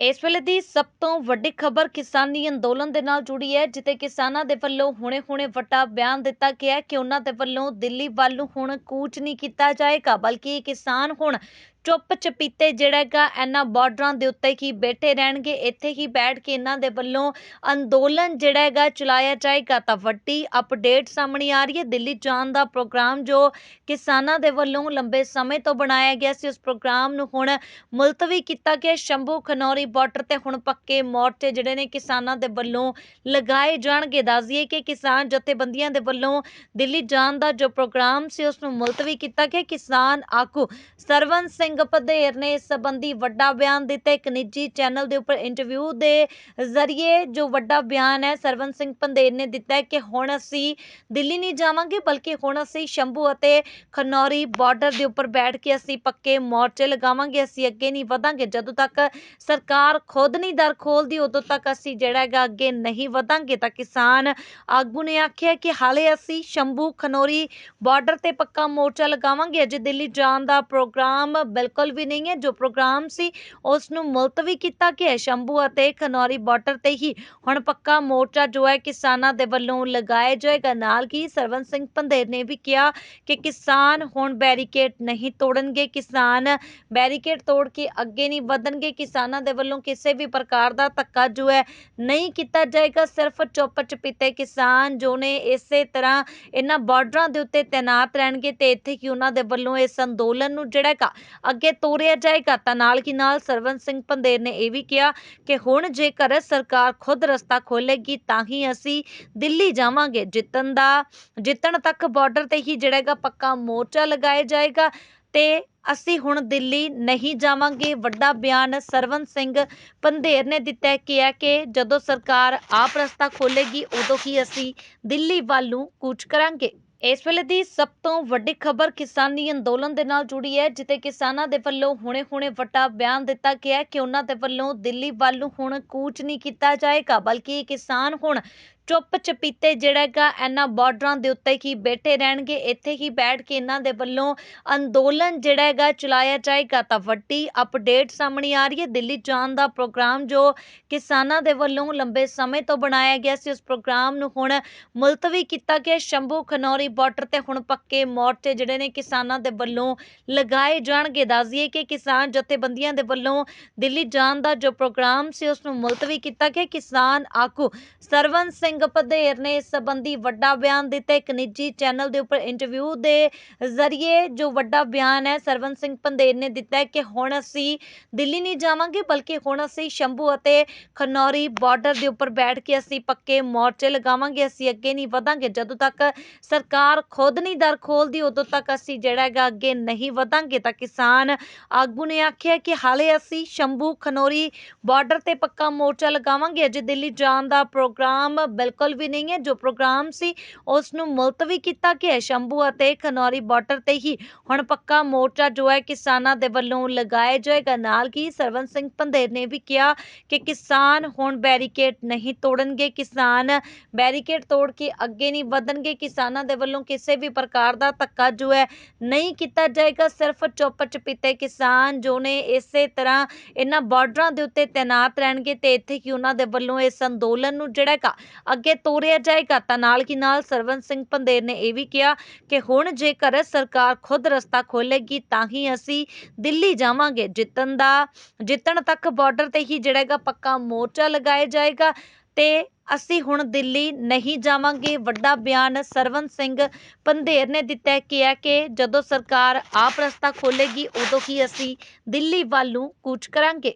ਇਸ ਵੇਲੇ ਦੀ ਸਭ ਤੋਂ ਵੱਡੀ ਖਬਰ ਕਿਸਾਨੀ ਅੰਦੋਲਨ ਦੇ ਨਾਲ ਜੁੜੀ ਹੈ, ਜਿੱਥੇ ਕਿਸਾਨਾਂ ਦੇ ਵੱਲੋਂ ਹੁਣੇ-ਹੁਣੇ ਵੱਡਾ ਬਿਆਨ ਦਿੱਤਾ ਗਿਆ ਕਿ ਉਹਨਾਂ ਦੇ ਵੱਲੋਂ ਦਿੱਲੀ ਵੱਲ ਨੂੰ ਹੁਣ ਕੂਚ ਨਹੀਂ ਕੀਤਾ ਜਾਏਗਾ, ਬਲਕਿ ਕਿਸਾਨ ਹੁਣ ਚੁੱਪ ਚਪੀਤੇ ਜਿਹੜਾ ਹੈਗਾ, ਇਹਨਾਂ ਬਾਰਡਰਾਂ ਦੇ ਉੱਤੇ ਹੀ ਬੈਠੇ ਰਹਿਣਗੇ। ਇੱਥੇ ਹੀ ਬੈਠ ਕੇ ਇਹਨਾਂ ਦੇ ਵੱਲੋਂ ਅੰਦੋਲਨ ਜਿਹੜਾ ਹੈਗਾ ਚਲਾਇਆ ਜਾਏਗਾ ਤਾਂ ਵੱਡੀ ਅਪਡੇਟ ਸਾਹਮਣੇ ਆ ਰਹੀ ਹੈ। ਦਿੱਲੀ ਜਾਣ ਦਾ ਪ੍ਰੋਗਰਾਮ ਜੋ ਕਿਸਾਨਾਂ ਦੇ ਵੱਲੋਂ ਲੰਬੇ ਸਮੇਂ ਤੋਂ ਬਣਾਇਆ ਗਿਆ ਸੀ, ਉਸ ਪ੍ਰੋਗਰਾਮ ਨੂੰ ਹੁਣ ਮੁਲਤਵੀ ਕੀਤਾ ਗਿਆ। ਸ਼ੰਭੂ, ਖਨੌਰੀ ਬਾਰਡਰ ਤੇ ਹੁਣ ਪੱਕੇ ਮੋਰਚੇ ਜਿਹੜੇ ਨੇ ਕਿਸਾਨਾਂ ਦੇ ਵੱਲੋਂ ਲਗਾਏ ਜਾਣਗੇ। ਦੱਸ ਦਈਏ ਕਿ ਕਿਸਾਨ ਜਥੇਬੰਦੀਆਂ ਦੇ ਵੱਲੋਂ ਦਿੱਲੀ ਜਾਣ ਦਾ ਜੋ ਪ੍ਰੋਗਰਾਮ ਸੀ, ਉਸ ਨੂੰ ਮੁਲਤਵੀ ਕੀਤਾ ਗਿਆ। ਕਿਸਾਨ ਆਗੂ ਸਰਵਨ ਸਿੰਘ ਪਧੇਰ ਨੇ ਇਸ ਸੰਬੰਧੀ ਵੱਡਾ ਬਿਆਨ ਦਿੱਤਾ। ਇੱਕ ਨਿੱਜੀ ਚੈਨਲ ਦੇ ਉੱਪਰ ਇੰਟਰਵਿਊ ਦੇ ਜ਼ਰੀਏ ਜੋ ਵੱਡਾ ਬਿਆਨ ਹੈ ਸਰਵਨ ਸਿੰਘ ਪੰਧੇਰ ਨੇ ਦਿੱਤਾ ਕਿ ਹੁਣ ਅਸੀਂ ਦਿੱਲੀ ਨਹੀਂ ਜਾਵਾਂਗੇ, ਬਲਕਿ ਹੁਣ ਅਸੀਂ ਸ਼ੰਭੂ ਅਤੇ ਖਨੌਰੀ ਬਾਰਡਰ ਦੇ ਉੱਪਰ ਬੈਠ ਕੇ ਅਸੀਂ ਪੱਕੇ ਮੋਰਚੇ ਲਗਾਵਾਂਗੇ, ਅਸੀਂ ਅੱਗੇ ਨਹੀਂ ਵਧਾਂਗੇ। ਜਦੋਂ ਤੱਕ ਸਰਕਾਰ ਖੁਦ ਨਹੀਂ ਦਰ ਖੋਲਦੀ, ਉਦੋਂ ਤੱਕ ਅਸੀਂ ਜਿਹੜਾ ਹੈਗਾ ਅੱਗੇ ਨਹੀਂ ਵਧਾਂਗੇ। ਤਾਂ ਕਿਸਾਨ ਆਗੂ ਨੇ ਆਖਿਆ ਕਿ ਹਾਲੇ ਅਸੀਂ ਸ਼ੰਭੂ ਖਨੌਰੀ ਬਾਰਡਰ ਤੇ ਪੱਕਾ ਮੋਰਚਾ ਲਗਾਵਾਂਗੇ। ਅਜੇ ਦਿੱਲੀ ਜਾਣ ਦਾ ਪ੍ਰੋਗਰਾਮ ਬਿਲਕੁਲ ਵੀ ਨਹੀਂ ਹੈ। ਜੋ ਪ੍ਰੋਗਰਾਮ ਸੀ ਉਸ ਨੂੰ ਮੁਲਤਵੀ ਕੀਤਾ ਗਿਆ ਹੈ। ਸ਼ੰਭੂ ਅਤੇ ਖਨੌਰੀ ਬਾਰਡਰ ਤੇ ਹੀ ਹੁਣ ਪੱਕਾ ਮੋਰਚਾ ਜੋ ਹੈ ਕਿਸਾਨਾਂ ਦੇ ਵੱਲੋਂ ਲਗਾਇਆ ਜਾਏਗਾ। ਨਾਲ ਹੀ ਸਰਵਨ ਸਿੰਘ ਪੰਧੇਰ ਨੇ ਵੀ ਕਿਹਾ ਕਿ ਕਿਸਾਨ ਹੁਣ ਬੈਰੀਕੇਡ ਨਹੀਂ ਤੋੜਨਗੇ। ਕਿਸਾਨ ਬੈਰੀਕੇਡ ਤੋੜ ਕੇ ਅੱਗੇ ਨਹੀਂ ਵਧਣਗੇ। ਕਿਸਾਨਾਂ ਦੇ ਵੱਲੋਂ ਕਿਸੇ ਵੀ ਪ੍ਰਕਾਰ ਦਾ ਧੱਕਾ ਜੋ ਹੈ ਨਹੀਂ ਕੀਤਾ ਜਾਏਗਾ। ਸਿਰਫ ਚੁੱਪ ਚਪੀਤੇ ਕਿਸਾਨ ਜੋ ਨੇ ਇਸੇ ਤਰ੍ਹਾਂ ਇਹਨਾਂ ਬਾਰਡਰਾਂ ਦੇ ਉੱਤੇ ਤਾਇਨਾਤ ਰਹਿਣਗੇ ਤੇ ਇੱਥੇ ਹੀ ਉਹਨਾਂ ਦੇ ਵੱਲੋਂ ਇਸ ਅੰਦੋਲਨ ਨੂੰ ਜਿਹੜਾ ਅੱਗੇ ਤੋਰਿਆ ਜਾਏਗਾ ਤਾਂ ਨਾਲ ਕੀ ਨਾਲ ਸਰਵਨ ਸਿੰਘ ਪੰਧੇਰ ਨੇ ਇਹ ਵੀ ਕਿਹਾ ਕਿ ਹੁਣ ਜੇਕਰ ਸਰਕਾਰ ਖੁਦ ਰਸਤਾ ਖੋਲੇਗੀ ਤਾਂ ਹੀ ਅਸੀਂ ਦਿੱਲੀ ਜਾਵਾਂਗੇ। ਜਿੱਤਣ ਦਾ, ਜਿੱਤਣ ਤੱਕ ਬਾਰਡਰ ਤੇ ਹੀ ਜਿਹੜਾ ਪੱਕਾ ਮੋਰਚਾ ਲਗਾਇਆ ਜਾਏਗਾ ਤੇ ਅਸੀਂ ਹੁਣ ਦਿੱਲੀ ਨਹੀਂ ਜਾਵਾਂਗੇ। ਵੱਡਾ ਬਿਆਨ ਸਰਵਨ ਸਿੰਘ ਪੰਧੇਰ ਨੇ ਦਿੱਤਾ ਹੈ ਕਿਹਾ ਕਿ ਜਦੋਂ ਸਰਕਾਰ ਆਪ ਰਸਤਾ ਖੋਲੇਗੀ ਉਦੋਂ ਹੀ ਅਸੀਂ ਦਿੱਲੀ ਵੱਲ ਨੂੰ ਕੂਚ ਕਰਾਂਗੇ। ਇਸ ਵੇਲੇ ਦੀ ਸਭ ਤੋਂ ਵੱਡੀ ਖਬਰ ਕਿਸਾਨੀ ਅੰਦੋਲਨ ਦੇ ਨਾਲ ਜੁੜੀ ਹੈ, ਜਿੱਥੇ ਕਿਸਾਨਾਂ ਦੇ ਵੱਲੋਂ ਹੁਣੇ-ਹੁਣੇ ਵੱਡਾ ਬਿਆਨ ਦਿੱਤਾ ਗਿਆ ਕਿ ਉਹਨਾਂ ਦੇ ਵੱਲੋਂ ਦਿੱਲੀ ਵੱਲ ਨੂੰ ਹੁਣ ਕੂਚ ਨਹੀਂ ਕੀਤਾ ਜਾਏਗਾ, ਬਲਕਿ ਕਿਸਾਨ ਹੁਣ ਚੁੱਪ ਚਪੀਤੇ ਜਿਹੜਾ ਹੈਗਾ ਇਹਨਾਂ ਬਾਰਡਰਾਂ ਦੇ ਉੱਤੇ ਹੀ ਬੈਠੇ ਰਹਿਣਗੇ। ਇੱਥੇ ਹੀ ਬੈਠ ਕੇ ਇਹਨਾਂ ਦੇ ਵੱਲੋਂ ਅੰਦੋਲਨ ਜਿਹੜਾ ਹੈਗਾ ਚਲਾਇਆ ਜਾਏਗਾ। ਤਾਂ ਵੱਡੀ ਅਪਡੇਟ ਸਾਹਮਣੇ ਆ ਰਹੀ ਹੈ। ਦਿੱਲੀ ਜਾਣ ਦਾ ਪ੍ਰੋਗਰਾਮ ਜੋ ਕਿਸਾਨਾਂ ਦੇ ਵੱਲੋਂ ਲੰਬੇ ਸਮੇਂ ਤੋਂ ਬਣਾਇਆ ਗਿਆ ਸੀ, ਉਸ ਪ੍ਰੋਗਰਾਮ ਨੂੰ ਹੁਣ ਮੁਲਤਵੀ ਕੀਤਾ ਗਿਆ। ਸ਼ੰਭੂ ਖਨੌਰੀ ਬਾਰਡਰ ਤੇ ਹੁਣ ਪੱਕੇ ਮੋਰਚੇ ਜਿਹੜੇ ਨੇ ਕਿਸਾਨਾਂ ਦੇ ਵੱਲੋਂ ਲਗਾਏ ਜਾਣਗੇ। ਦੱਸ ਦਈਏ ਕਿ ਕਿਸਾਨ ਜਥੇਬੰਦੀਆਂ ਦੇ ਵੱਲੋਂ ਦਿੱਲੀ ਜਾਣ ਦਾ ਜੋ ਪ੍ਰੋਗਰਾਮ ਸੀ, ਉਸ ਨੂੰ ਮੁਲਤਵੀ ਕੀਤਾ ਗਿਆ। ਕਿਸਾਨ ਆਗੂ ਸਰਵਨ ਸਿੰਘ ਪਧੇਰ ਨੇ ਇਸ ਸੰਬੰਧੀ ਵੱਡਾ ਬਿਆਨ ਦਿੱਤਾ। ਇੱਕ ਨਿੱਜੀ ਚੈਨਲ ਦੇ ਉੱਪਰ ਇੰਟਰਵਿਊ ਦੇ ਜ਼ਰੀਏ ਜੋ ਵੱਡਾ ਬਿਆਨ ਹੈ ਸਰਵਨ ਸਿੰਘ ਪੰਧੇਰ ਨੇ ਦਿੱਤਾ ਕਿ ਹੁਣ ਅਸੀਂ ਦਿੱਲੀ ਨਹੀਂ ਜਾਵਾਂਗੇ, ਬਲਕਿ ਹੁਣ ਅਸੀਂ ਸ਼ੰਭੂ ਅਤੇ ਖਨੌਰੀ ਬਾਰਡਰ ਦੇ ਉੱਪਰ ਬੈਠ ਕੇ ਅਸੀਂ ਪੱਕੇ ਮੋਰਚੇ ਲਗਾਵਾਂਗੇ, ਅਸੀਂ ਅੱਗੇ ਨਹੀਂ ਵਧਾਂਗੇ। ਜਦੋਂ ਤੱਕ ਸਰਕਾਰ ਖੁਦ ਨਹੀਂ ਦਰ ਖੋਲਦੀ, ਉਦੋਂ ਤੱਕ ਅਸੀਂ ਜਿਹੜਾ ਹੈਗਾ ਅੱਗੇ ਨਹੀਂ ਵਧਾਂਗੇ। ਤਾਂ ਕਿਸਾਨ ਆਗੂ ਨੇ ਆਖਿਆ ਕਿ ਹਾਲੇ ਅਸੀਂ ਸ਼ੰਭੂ ਖਨੌਰੀ ਬਾਰਡਰ ਤੇ ਪੱਕਾ ਮੋਰਚਾ ਲਗਾਵਾਂਗੇ। ਅਜੇ ਦਿੱਲੀ ਜਾਣ ਦਾ ਪ੍ਰੋਗਰਾਮ ਬਿਲਕੁਲ ਵੀ ਨਹੀਂ ਹੈ। ਜੋ ਪ੍ਰੋਗਰਾਮ ਸੀ ਉਸ ਨੂੰ ਮੁਲਤਵੀ ਕੀਤਾ ਗਿਆ ਸ਼ੰਭੂ ਅਤੇ ਖਨੌਰੀ ਬਾਰਡਰ ਤੇ ਹੀ ਹੁਣ ਪੱਕਾ ਮੋਰਚਾ ਜੋ ਹੈ ਕਿਸਾਨਾਂ ਦੇ ਵੱਲੋਂ ਲਗਾਇਆ ਜਾਏਗਾ। ਨਾਲ ਕੀ ਸਰਵਨ ਸਿੰਘ ਪੰਧੇਰ ਨੇ ਵੀ ਕਿਹਾ ਕਿ ਕਿਸਾਨ ਹੁਣ ਬੈਰੀਕੇਡ ਨਹੀਂ ਤੋੜਨਗੇ। ਕਿਸਾਨ ਬੈਰੀਕੇਡ ਤੋੜ ਕੇ ਅੱਗੇ ਨਹੀਂ ਵਧਣਗੇ। ਕਿਸਾਨਾਂ ਦੇ ਵੱਲੋਂ ਕਿਸੇ ਵੀ ਪ੍ਰਕਾਰ ਦਾ ਧੱਕਾ ਜੋ ਹੈ ਨਹੀਂ ਕੀਤਾ ਜਾਏਗਾ। ਸਿਰਫ ਚੁੱਪ ਚਪੀਤੇ ਕਿਸਾਨ ਜੋ ਨੇ ਇਸੇ ਤਰ੍ਹਾਂ ਇਹਨਾਂ ਬਾਰਡਰਾਂ ਦੇ ਉੱਤੇ ਤਾਇਨਾਤ ਰਹਿਣਗੇ ਤੇ ਇੱਥੇ ਹੀ ਉਹਨਾਂ ਦੇ ਵੱਲੋਂ ਇਸ ਅੰਦੋਲਨ ਨੂੰ ਜਿਹੜਾ ਹੈਗਾ ਅੱਗੇ ਤੋਰਿਆ ਜਾਏਗਾ, ਤਾਂ ਨਾਲ ਕੀ ਨਾਲ ਸਰਵਨ ਸਿੰਘ ਪੰਧੇਰ ਨੇ ਇਹ ਵੀ ਕਿਹਾ ਕਿ ਹੁਣ ਜੇਕਰ ਸਰਕਾਰ ਖੁਦ ਰਸਤਾ ਖੋਲੇਗੀ ਤਾਂ ਹੀ ਅਸੀਂ ਦਿੱਲੀ ਜਾਵਾਂਗੇ। ਜਿੱਤਣ ਦਾ, ਜਿੱਤਣ ਤੱਕ ਬਾਰਡਰ ਤੇ ਹੀ ਜਿਹੜਾ ਪੱਕਾ ਮੋਰਚਾ ਲਗਾਇਆ ਜਾਏਗਾ ਤੇ ਅਸੀਂ ਹੁਣ ਦਿੱਲੀ ਨਹੀਂ ਜਾਵਾਂਗੇ। ਵੱਡਾ ਬਿਆਨ ਸਰਵਨ ਸਿੰਘ ਪੰਧੇਰ ਨੇ ਦਿੱਤਾ ਹੈ ਕਿਹਾ ਕਿ ਜਦੋਂ ਸਰਕਾਰ ਆਪ ਰਸਤਾ ਖੋਲੇਗੀ ਉਦੋਂ ਹੀ ਅਸੀਂ ਦਿੱਲੀ ਵੱਲ ਨੂੰ ਕੂਚ ਕਰਾਂਗੇ।